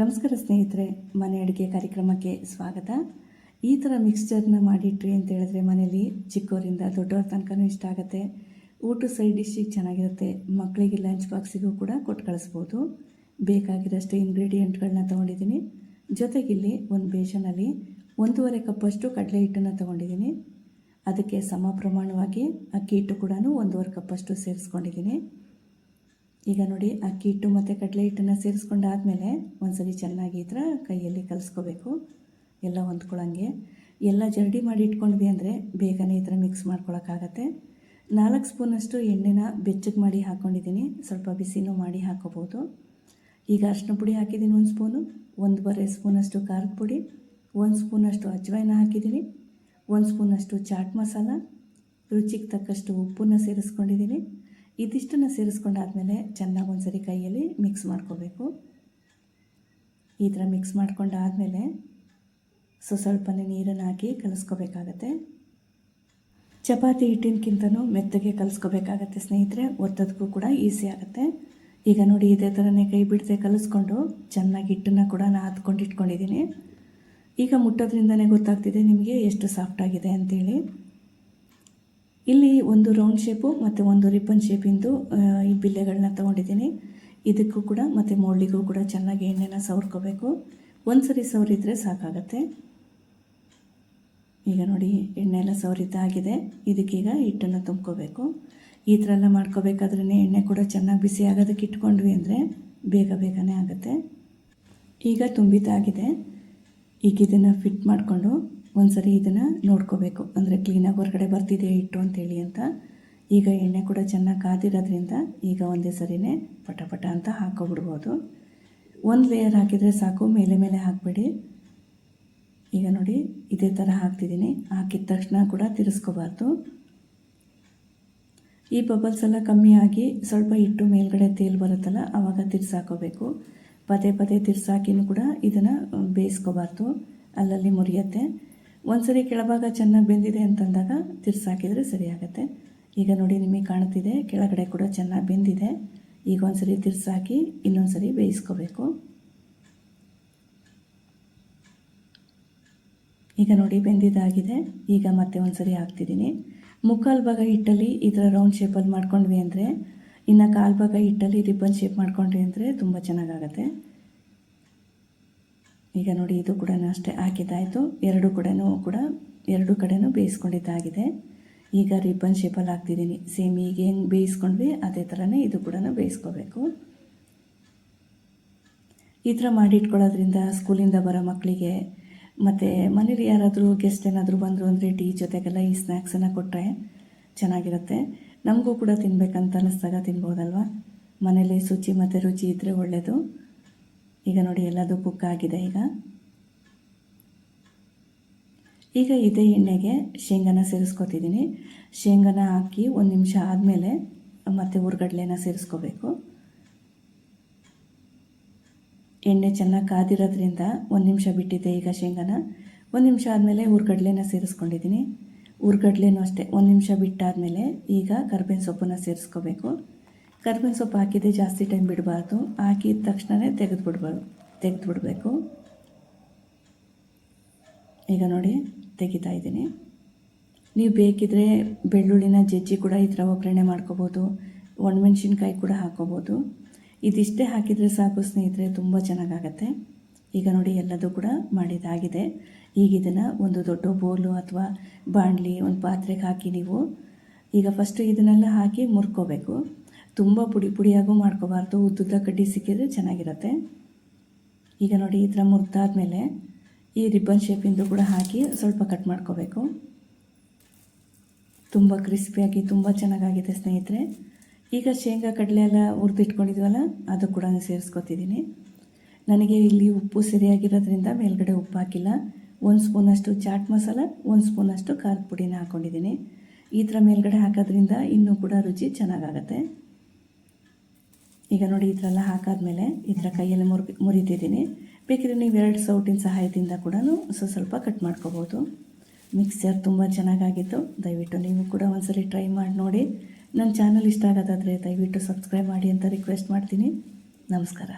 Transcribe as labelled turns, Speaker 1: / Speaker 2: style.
Speaker 1: ನಮಸ್ಕಾರ ಸ್ನೇಹಿತರೆ, ಮನೆ ಅಡುಗೆ ಕಾರ್ಯಕ್ರಮಕ್ಕೆ ಸ್ವಾಗತ. ಈ ಥರ ಮಿಕ್ಸ್ಚರ್ನ ಮಾಡಿಟ್ರಿ ಅಂತ ಹೇಳಿದ್ರೆ ಮನೇಲಿ ಚಿಕ್ಕವರಿಂದ ದೊಡ್ಡವ್ರ ತನಕನೂ ಇಷ್ಟ ಆಗುತ್ತೆ. ಊಟ ಸೈಡ್ ಡಿಶ್ಶಿಗೆ ಚೆನ್ನಾಗಿರುತ್ತೆ. ಮಕ್ಕಳಿಗೆ ಲಂಚ್ ಬಾಕ್ಸಿಗೂ ಕೂಡ ಕೊಟ್ಟು ಕಳಿಸ್ಬೋದು. ಬೇಕಾಗಿರೋಷ್ಟು ಇಂಗ್ರೀಡಿಯೆಂಟ್ಗಳನ್ನ ತೊಗೊಂಡಿದ್ದೀನಿ. ಜೊತೆಗಿಲ್ಲಿ ಒಂದು ಬೇಷನಲ್ಲಿ ಒಂದೂವರೆ ಕಪ್ಪಷ್ಟು ಕಡಲೆ ಹಿಟ್ಟನ್ನು ತೊಗೊಂಡಿದ್ದೀನಿ. ಅದಕ್ಕೆ ಸಮ ಪ್ರಮಾಣವಾಗಿ ಅಕ್ಕಿ ಹಿಟ್ಟು ಕೂಡ ಒಂದೂವರೆ ಕಪ್ಪಷ್ಟು ಸೇರಿಸ್ಕೊಂಡಿದ್ದೀನಿ. ಈಗ ನೋಡಿ, ಅಕ್ಕಿ ಹಿಟ್ಟು ಮತ್ತು ಕಡಲೆ ಹಿಟ್ಟನ್ನು ಸೇರಿಸ್ಕೊಂಡಾದಮೇಲೆ ಒಂದ್ಸರಿ ಚೆನ್ನಾಗಿ ಇದ್ರೆ ಕೈಯಲ್ಲಿ ಕಲಿಸ್ಕೋಬೇಕು. ಎಲ್ಲ ಹೊಂದ್ಕೊಳ್ಳೋಂಗೆ ಎಲ್ಲ ಜರಡಿ ಮಾಡಿ ಇಟ್ಕೊಂಡ್ವಿ ಅಂದರೆ ಬೇಗನೆ ಈ ಥರ ಮಿಕ್ಸ್ ಮಾಡ್ಕೊಳಕ್ಕಾಗತ್ತೆ. ನಾಲ್ಕು ಸ್ಪೂನಷ್ಟು ಎಣ್ಣೆನ ಬೆಚ್ಚಗೆ ಮಾಡಿ ಹಾಕ್ಕೊಂಡಿದ್ದೀನಿ ಸ್ವಲ್ಪ ಬಿಸಿನೂ ಮಾಡಿ ಹಾಕೋಬೋದು. ಈಗ ಅರಿಶಿನ ಪುಡಿ ಹಾಕಿದ್ದೀನಿ ಒಂದು ಸ್ಪೂನು. ಒಂದೂವರೆ ಸ್ಪೂನಷ್ಟು ಖಾರದ ಪುಡಿ. ಒಂದು ಸ್ಪೂನಷ್ಟು ಅಜ್ವಾಯಿನ ಹಾಕಿದ್ದೀನಿ. ಒಂದು ಸ್ಪೂನಷ್ಟು ಚಾಟ್ ಮಸಾಲ. ರುಚಿಗೆ ತಕ್ಕಷ್ಟು ಉಪ್ಪನ್ನು ಸೇರಿಸ್ಕೊಂಡಿದ್ದೀನಿ. ಇದಿಷ್ಟನ್ನು ಸೇರಿಸ್ಕೊಂಡಾದಮೇಲೆ ಚೆನ್ನಾಗಿ ಒಂದ್ಸರಿ ಕೈಯಲ್ಲಿ ಮಿಕ್ಸ್ ಮಾಡ್ಕೋಬೇಕು. ಈ ಥರ ಮಿಕ್ಸ್ ಮಾಡ್ಕೊಂಡಾದಮೇಲೆ ಸೊ ಸ್ವಲ್ಪನೇ ನೀರನ್ನು ಹಾಕಿ ಕಲಿಸ್ಕೋಬೇಕಾಗತ್ತೆ. ಚಪಾತಿ ಹಿಟ್ಟಿನಕ್ಕಿಂತನೂ ಮೆತ್ತಗೆ ಕಲಿಸ್ಕೋಬೇಕಾಗತ್ತೆ ಸ್ನೇಹಿತರೆ ಒತ್ತದಕ್ಕೂ ಕೂಡ ಈಸಿ ಆಗುತ್ತೆ. ಈಗ ನೋಡಿ ಇದೇ ಥರನೇ ಕೈ ಬಿಡದೆ ಕಲಿಸ್ಕೊಂಡು ಚೆನ್ನಾಗಿ ಹಿಟ್ಟನ್ನು ಕೂಡ ನಾನು ಇಟ್ಕೊಂಡಿದ್ದೀನಿ ಈಗ ಮುಟ್ಟೋದ್ರಿಂದನೇ ಗೊತ್ತಾಗ್ತಿದೆ ನಿಮಗೆ ಎಷ್ಟು ಸಾಫ್ಟಾಗಿದೆ ಅಂತೇಳಿ. ಇಲ್ಲಿ ಒಂದು ರೌಂಡ್ ಶೇಪು ಮತ್ತು ಒಂದು ರಿಬ್ಬನ್ ಶೇಪಿಂದು ಈ ಬಿಲ್ಲೆಗಳನ್ನ ತೊಗೊಂಡಿದ್ದೀನಿ. ಇದಕ್ಕೂ ಕೂಡ ಮತ್ತು ಮೋಲ್ಡಿಗೂ ಕೂಡ ಚೆನ್ನಾಗಿ ಎಣ್ಣೆನ ಸವರ್ಕೋಬೇಕು. ಒಂದು ಸರಿ ಸವರಿದ್ರೆ ಸಾಕಾಗತ್ತೆ. ಈಗ ನೋಡಿ, ಎಣ್ಣೆ ಎಲ್ಲ ಸವರಿದ್ದಾಗಿದೆ ಇದಕ್ಕೀಗ ಹಿಟ್ಟನ್ನು ತುಂಬ್ಕೋಬೇಕು. ಈ ಥರ ಎಲ್ಲ ಮಾಡ್ಕೋಬೇಕಾದ್ರೇ ಎಣ್ಣೆ ಕೂಡ ಚೆನ್ನಾಗಿ ಬಿಸಿ ಆಗೋದಕ್ಕೆ ಇಟ್ಕೊಂಡ್ವಿ ಅಂದರೆ ಬೇಗ ಬೇಗನೆ ಆಗುತ್ತೆ. ಈಗ ತುಂಬಿದ್ದಾಗಿದೆ. ಈಗ ಇದನ್ನು ಫಿಟ್ ಮಾಡಿಕೊಂಡು ಒಂದ್ಸರಿ ಇದನ್ನು ನೋಡ್ಕೋಬೇಕು. ಅಂದರೆ ಕ್ಲೀನಾಗಿ ಹೊರಗಡೆ ಬರ್ತಿದೆ ಹಿಟ್ಟು ಅಂತೇಳಿ ಅಂತ. ಈಗ ಎಣ್ಣೆ ಕೂಡ ಚೆನ್ನಾಗಿ ಕಾದಿರೋದ್ರಿಂದ ಈಗ ಒಂದೇ ಸರಿನೇ ಪಟ ಪಟ ಅಂತ ಹಾಕೋಬಿಡ್ಬೋದು ಒಂದು ಲೇಯರ್ ಹಾಕಿದರೆ ಸಾಕು, ಮೇಲೆ ಮೇಲೆ ಹಾಕಬೇಡಿ. ಈಗ ನೋಡಿ, ಇದೇ ಥರ ಹಾಕ್ತಿದ್ದೀನಿ. ಹಾಕಿದ ತಕ್ಷಣ ಕೂಡ ತಿರ್ಸ್ಕೋಬಾರ್ದು. ಈ ಬಬಲ್ಸ್ ಎಲ್ಲ ಕಮ್ಮಿ ಆಗಿ ಸ್ವಲ್ಪ ಹಿಟ್ಟು ಮೇಲ್ಗಡೆ ತೇಲ್ ಬರುತ್ತಲ್ಲ ಆವಾಗ ತಿರ್ಸಾಕೋಬೇಕು. ಪದೇ ಪದೇ ತಿರ್ಸಾಕಿನೂ ಕೂಡ ಇದನ್ನು ಬೇಯಿಸ್ಕೋಬಾರ್ದು. ಅಲ್ಲಲ್ಲಿ ಮುರಿಯುತ್ತೆ. ಒಂದ್ಸರಿ ಕೆಳಭಾಗ ಚೆನ್ನಾಗಿ ಬೆಂದಿದೆ ಅಂತಂದಾಗ ತಿರ್ಸಾಕಿದರೆ ಸರಿಯಾಗತ್ತೆ. ಈಗ ನೋಡಿ ನಿಮಗೆ ಕಾಣ್ತಿದೆ, ಕೆಳಗಡೆ ಕೂಡ ಚೆನ್ನಾಗಿ ಬೆಂದಿದೆ. ಈಗ ಒಂದ್ಸರಿ ತಿರ್ಸಾಕಿ ಇನ್ನೊಂದ್ಸರಿ ಬೇಯಿಸ್ಕೋಬೇಕು. ಈಗ ನೋಡಿ ಬೆಂದಿದ್ದಾಗಿದೆ ಈಗ ಮತ್ತೆ ಒಂದ್ಸರಿ ಹಾಕ್ತಿದ್ದೀನಿ. ಮುಕ್ಕಾಲು ಭಾಗ ಹಿಟ್ಟಲ್ಲಿ ಈ ಥರ ರೌಂಡ್ ಶೇಪಲ್ಲಿ ಮಾಡ್ಕೊಂಡ್ವಿ ಅಂದರೆ, ಇನ್ನು ಕಾಲು ಭಾಗ ಹಿಟ್ಟಲ್ಲಿ ರಿಬ್ಬನ್ ಶೇಪ್ ಮಾಡ್ಕೊಂಡ್ವಿ ಅಂದರೆ ತುಂಬ ಚೆನ್ನಾಗಾಗತ್ತೆ. ಈಗ ನೋಡಿ, ಇದು ಕೂಡ ಅಷ್ಟೇ ಹಾಕಿದ್ದಾಯಿತು. ಎರಡು ಕಡೆನೂ ಕೂಡ, ಎರಡು ಕಡೆನೂ ಬೇಯಿಸ್ಕೊಂಡಿದ್ದಾಗಿದೆ. ಈಗ ರಿಬ್ಬನ್ ಶೇಪಲ್ಲಿ ಹಾಕ್ತಿದ್ದೀನಿ. ಸೇಮ್ ಈಗ ಹೆಂಗೆ ಬೇಯಿಸ್ಕೊಂಡ್ವಿ, ಅದೇ ಥರನೇ ಇದು ಕೂಡ ಬೇಯಿಸ್ಕೋಬೇಕು. ಈ ಥರ ಮಾಡಿಟ್ಕೊಳ್ಳೋದ್ರಿಂದ ಸ್ಕೂಲಿಂದ ಬರೋ ಮಕ್ಕಳಿಗೆ, ಮತ್ತು ಮನೇಲಿ ಯಾರಾದರೂ ಗೆಸ್ಟ್ ಏನಾದರೂ ಬಂದರು ಅಂದರೆ ಟೀ ಜೊತೆಗೆಲ್ಲ ಈ ಸ್ನ್ಯಾಕ್ಸನ್ನು ಕೊಟ್ಟರೆ ಚೆನ್ನಾಗಿರುತ್ತೆ. ನಮಗೂ ಕೂಡ ತಿನ್ಬೇಕಂತ ಅನ್ನಿಸ್ದಾಗ ತಿನ್ಬೋದಲ್ವ? ಮನೇಲಿ ಶುಚಿ ಮತ್ತು ರುಚಿ ಇದ್ದರೆ ಒಳ್ಳೆಯದು ಈಗ ನೋಡಿ ಎಲ್ಲದು ಕುಕ್ ಆಗಿದೆ ಈಗ. ಈಗ ಇದೇ ಎಣ್ಣೆಗೆ ಶೇಂಗಾನ ಸೇರಿಸ್ಕೊತಿದ್ದೀನಿ. ಶೇಂಗಾನ ಹಾಕಿ ಒಂದು ನಿಮಿಷ ಆದಮೇಲೆ ಮತ್ತೆ ಹುರ್ಗಡ್ಲೆನ ಸೇರಿಸ್ಕೋಬೇಕು. ಎಣ್ಣೆ ಚೆನ್ನಾಗಿ ಕಾದಿರೋದ್ರಿಂದ ಒಂದು ನಿಮಿಷ ಬಿಟ್ಟಿದ್ದೆ ಈಗ ಶೇಂಗಾನ. ಒಂದು ನಿಮಿಷ ಆದಮೇಲೆ ಹುರ್ಗಡ್ಲೆನ ಸೇರಿಸ್ಕೊಂಡಿದ್ದೀನಿ. ಹುರ್ಗಡ್ಲೆನೂ ಅಷ್ಟೇ, ಒಂದು ನಿಮಿಷ ಬಿಟ್ಟಾದಮೇಲೆ ಈಗ ಕರ್ಬೇವಿನ ಸೊಪ್ಪನ್ನು ಸೇರಿಸ್ಕೋಬೇಕು. ಕರ್ಬೇವಿನ ಸೊಪ್ಪು ಹಾಕಿದ್ದೆ ಜಾಸ್ತಿ ಟೈಮ್ ಬಿಡಬಾರ್ದು. ಹಾಕಿದ ತಕ್ಷಣವೇ ತೆಗೆದು ಬಿಡ್ಬಾರ್ದು ತೆಗೆದು ಬಿಡಬೇಕು. ಈಗ ನೋಡಿ, ತೆಗಿತಾ ಇದ್ದೀನಿ. ನೀವು ಬೇಕಿದ್ರೆ ಬೆಳ್ಳುಳ್ಳಿನ ಜಜ್ಜಿ ಕೂಡ ಈ ಥರ ಒಗ್ಗರಣೆ ಮಾಡ್ಕೋಬೋದು. ಒಣಮೆಣ್ಸಿನ್ಕಾಯಿ ಕೂಡ ಹಾಕೋಬೋದು. ಇದಿಷ್ಟೇ ಹಾಕಿದರೆ ಸಾಕು ಸ್ನೇಹಿತರೆ, ತುಂಬ ಚೆನ್ನಾಗಾಗತ್ತೆ. ಈಗ ನೋಡಿ, ಎಲ್ಲದೂ ಕೂಡ ಮಾಡಿದಾಗಿದೆ. ಈಗ ಇದನ್ನು ಒಂದು ದೊಡ್ಡ ಬೋಲು ಅಥವಾ ಬಾಣಲಿ ಒಂದು ಪಾತ್ರೆಗೆ ಹಾಕಿ ನೀವು ಈಗ ಫಸ್ಟು ಇದನ್ನೆಲ್ಲ ಹಾಕಿ ಮುರ್ಕೋಬೇಕು. ತುಂಬ ಪುಡಿ ಪುಡಿಯಾಗೂ ಮಾಡ್ಕೋಬಾರ್ದು, ಉದ್ದುದ್ದ ಕಡ್ಡಿ ಸಿಕ್ಕಿದ್ರೆ ಚೆನ್ನಾಗಿರುತ್ತೆ. ಈಗ ನೋಡಿ, ಈ ಥರ ಮುರಿದಾದ್ಮೇಲೆ ಈ ರಿಬ್ಬನ್ ಶೇಪಿಂದು ಕೂಡ ಹಾಕಿ ಸ್ವಲ್ಪ ಕಟ್ ಮಾಡ್ಕೋಬೇಕು. ತುಂಬ ಕ್ರಿಸ್ಪಿಯಾಗಿ ತುಂಬ ಚೆನ್ನಾಗಾಗಿದೆ ಸ್ನೇಹಿತರೆ. ಈಗ ಶೇಂಗಾ ಕಡಲೆ ಎಲ್ಲ ಹುರಿದಿಟ್ಕೊಂಡಿದ್ವಲ್ಲ ಅದು ಕೂಡ ಸೇರಿಸ್ಕೊತಿದ್ದೀನಿ. ನನಗೆ ಇಲ್ಲಿ ಉಪ್ಪು ಸರಿಯಾಗಿರೋದ್ರಿಂದ ಮೇಲ್ಗಡೆ ಉಪ್ಪು ಹಾಕಿಲ್ಲ. ಒಂದು ಸ್ಪೂನಷ್ಟು ಚಾಟ್ ಮಸಾಲ, ಒಂದು ಸ್ಪೂನಷ್ಟು ಖಾರದ ಪುಡಿನ ಹಾಕ್ಕೊಂಡಿದ್ದೀನಿ ಈ ಥರ ಮೇಲ್ಗಡೆ ಹಾಕೋದ್ರಿಂದ ಇನ್ನೂ ಕೂಡ ರುಚಿ ಚೆನ್ನಾಗಾಗತ್ತೆ. ಈಗ ನೋಡಿ ಈ ಥರ ಎಲ್ಲ ಹಾಕಾದ್ಮೇಲೆ ಈ ಥರ ಕೈಯಲ್ಲಿ ಮುರಿ ಮುರಿತಿದ್ದೀನಿ ಬೇಕಿದ್ರೆ ನೀವು ಎರಡು ಸೌಟಿನ ಸಹಾಯದಿಂದ ಕೂಡ ಸ್ವಲ್ಪ ಸ್ವಲ್ಪ ಕಟ್ ಮಾಡ್ಕೋಬೋದು. ಮಿಕ್ಸರ್ ತುಂಬ ಚೆನ್ನಾಗಾಗಿತ್ತು. ದಯವಿಟ್ಟು ನೀವು ಕೂಡ ಒಂದ್ಸಲಿ ಟ್ರೈ ಮಾಡಿ ನೋಡಿ. ನನ್ನ ಚಾನಲ್ ಇಷ್ಟ ಆಗೋದಾದರೆ ದಯವಿಟ್ಟು ಸಬ್ಸ್ಕ್ರೈಬ್ ಮಾಡಿ ಅಂತ ರಿಕ್ವೆಸ್ಟ್ ಮಾಡ್ತೀನಿ. ನಮಸ್ಕಾರ.